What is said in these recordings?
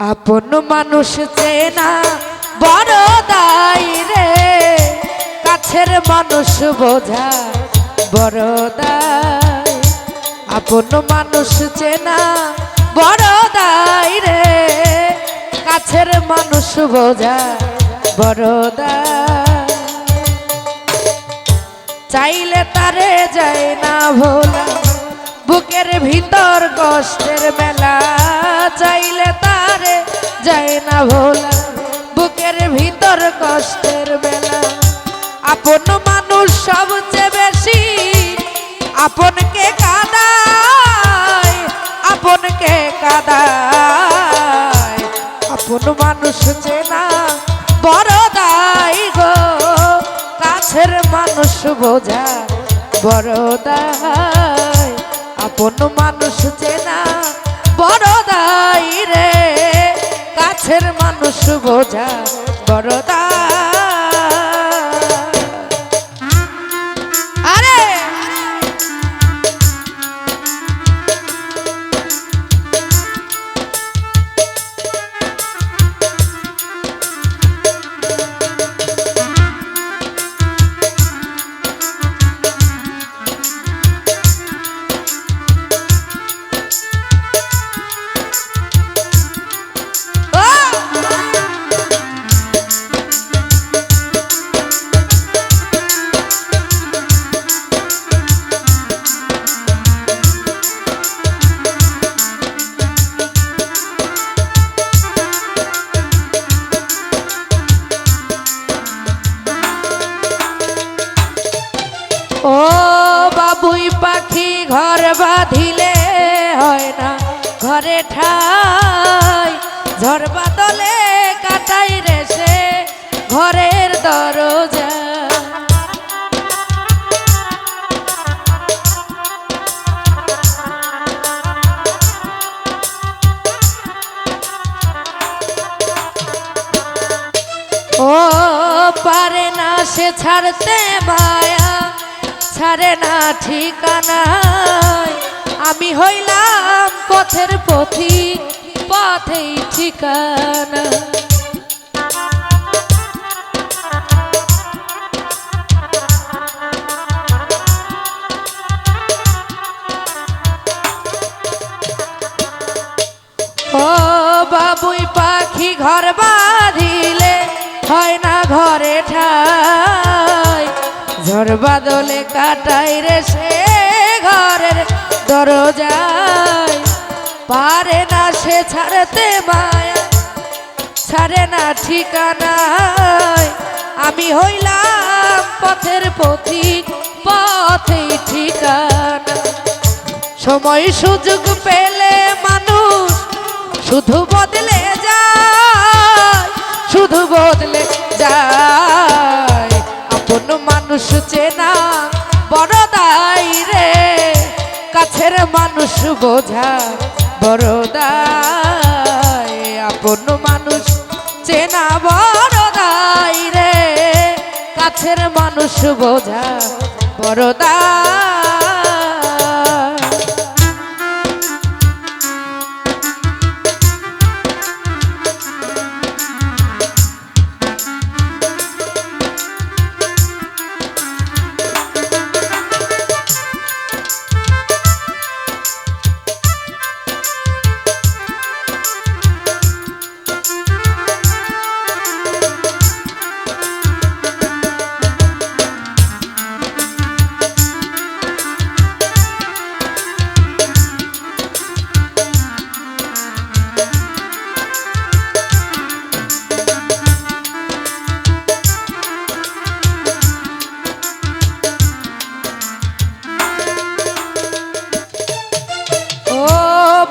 আপন মানুষ চেনা, বড় দায় রে। কাছের মানুষ বোঝা, বড় দায় আপন মানুষ চেনা, বড় দায় রে। কাছের মানুষ বোঝা, বড় দায় চাইলে তারে যায় না ভোলা। বুকের ভিতর কষ্টের মেলা চাইলে তারে যায় না ভোলা। বুকের ভিতর কষ্টের মেলা। আপন মানুষ সবচেয়ে বেশি আপনকে কাদায় আপনকে কাদায়। আপন মানুষ চেনা বড় দায় গো, কাছের মানুষ বোঝা বড় দায়। আপন মানুষ চেনা বড় দায় রে। কাছের মানুষ বোঝা বড় দায় বাবুই পাখি ঘর বাঁধিলে হয় না। ঘরে ঠাই, ঝড় বাদলে কাটাই রে সে ঘরের দরজা। ও পারে না সে ছাড়তে মায়া ছাড়ে না ঠিকানায়। আমি হইলাম পথের পথি পথেই ঠিকানা ঝড় বাদলে কাটাই রে সে ঘরের দরজায় পারে না সে ছাড়তে মায়া, ছাড়ে না ঠিকানায়। আমি হইলাম পথের পথিক, পথেই ঠিকানা। সময় সুযোগ পেলে মানুষ শুধু বদলে যায়, শুধু বদলে যায়। মানুষ চেনা বড় দায় রে। কাছের মানুষ বোঝা, বড় দায় আপন মানুষ চেনা, বড় দাই রে। কাছের মানুষ বোঝা, বড় দায়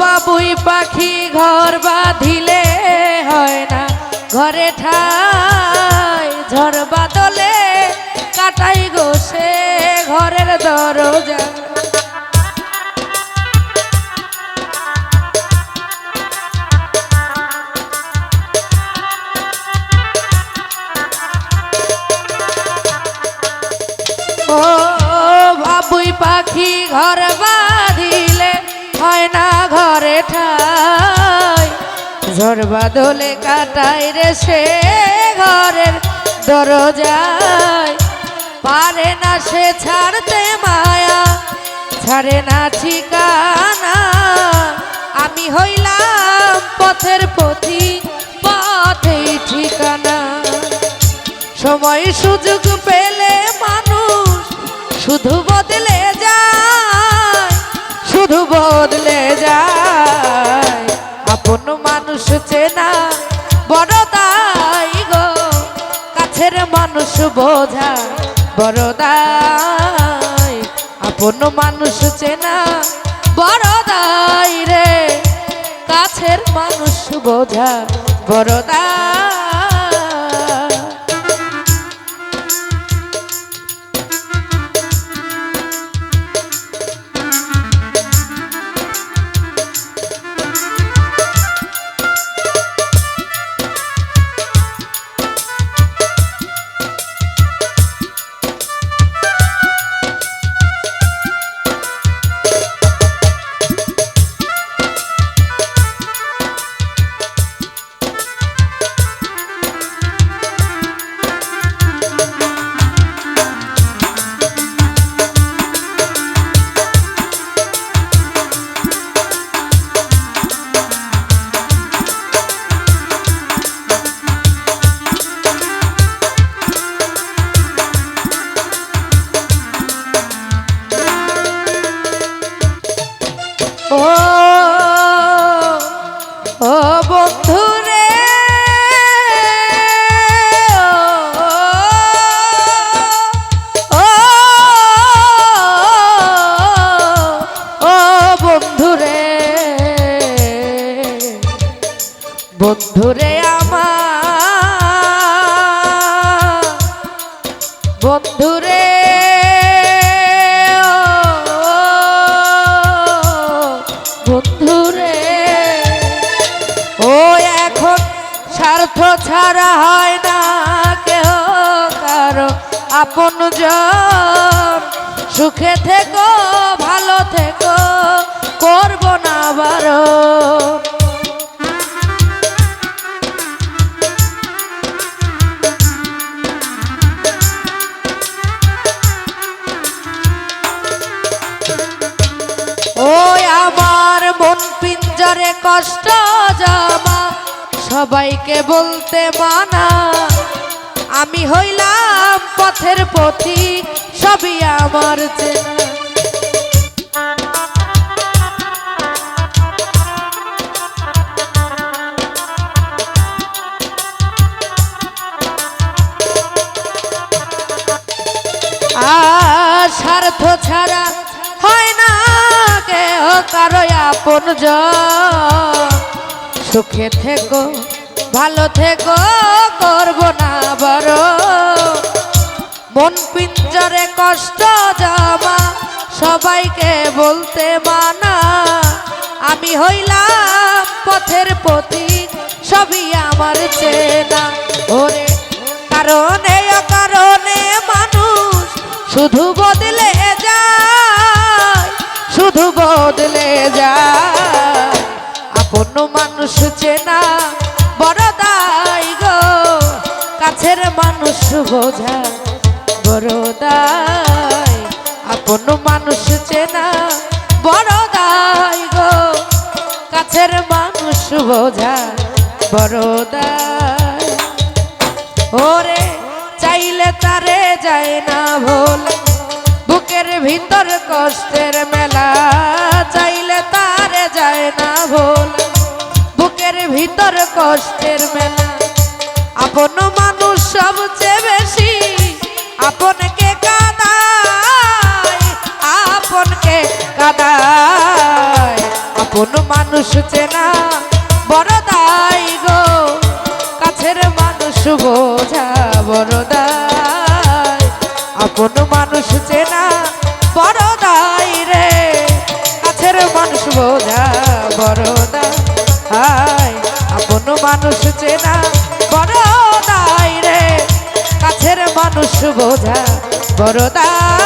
বাবুই পাখি ঘর বাঁধিলে হয় না। ঘরে ঠাই, ঝড় বাদলে কাটাই গোসে ঘরের দরজা। ও, বাবুই পাখি ঘর বাঁধিলে হয় না ঘরে ঠাই। ঝড় বাদলে কাটাই রে সে ঘরের দরজায়। পারে না সে ছাড়তে মায়া, ছাড়ে না ঠিকানা। আমি হইলাম পথের পথি, পথেই ঠিকানা। সময় সুযোগ পেলে মানুষ শুধু বদলে শুধু বদলে যায়। আপন মানুষ চেনা বড় দাই গো, কাছের মানুষ বোঝা বড় দাই। আপন মানুষ চেনা বড় দাই রে, কাছের মানুষ বোঝা বড় দায় ও বন্ধু রে। বন্ধু রে। বন্ধু রে আমার। বন্ধু ছাড়া হয় না কেহ কারও আপন জন সুখে থেকো, ভালো থেকো, করব না বারণ ওই আমার মন পিঞ্জরে কষ্ট জামা। সবাইকে বলতে মানা, আমি হইলাম পথের পথি, সবই আমার স্বার্থ ছাড়া হয় না কেহ কারও আপন সুখে থেকো, ভালো থেকো, করব না বড়। মন পিঞ্জরে কষ্ট জামা, সবাইকে বলতে মানা। আমি হইলাম পথের পথি সবই আমার চেনা। ওরে, কারণে কারণে মানুষ, শুধু কাছের মানুষ বোঝা বড় দায়। আপন মানুষ চেনা বড় দায় গো। কাছের মানুষ বোঝা বড় দায়। ওরে, চাইলে তারে যায় না ভোল। বুকের ভিতর কষ্টের মেলা, চাইলে তারে যায় না ভোল। বুকের ভিতর কষ্টের মেলা আপন মানুষ সবচেয়ে বেশি? আপনকে কাদায় আপনকে কাদায়। আপন মানুষ চেনা বড় বোঝা বড় দায়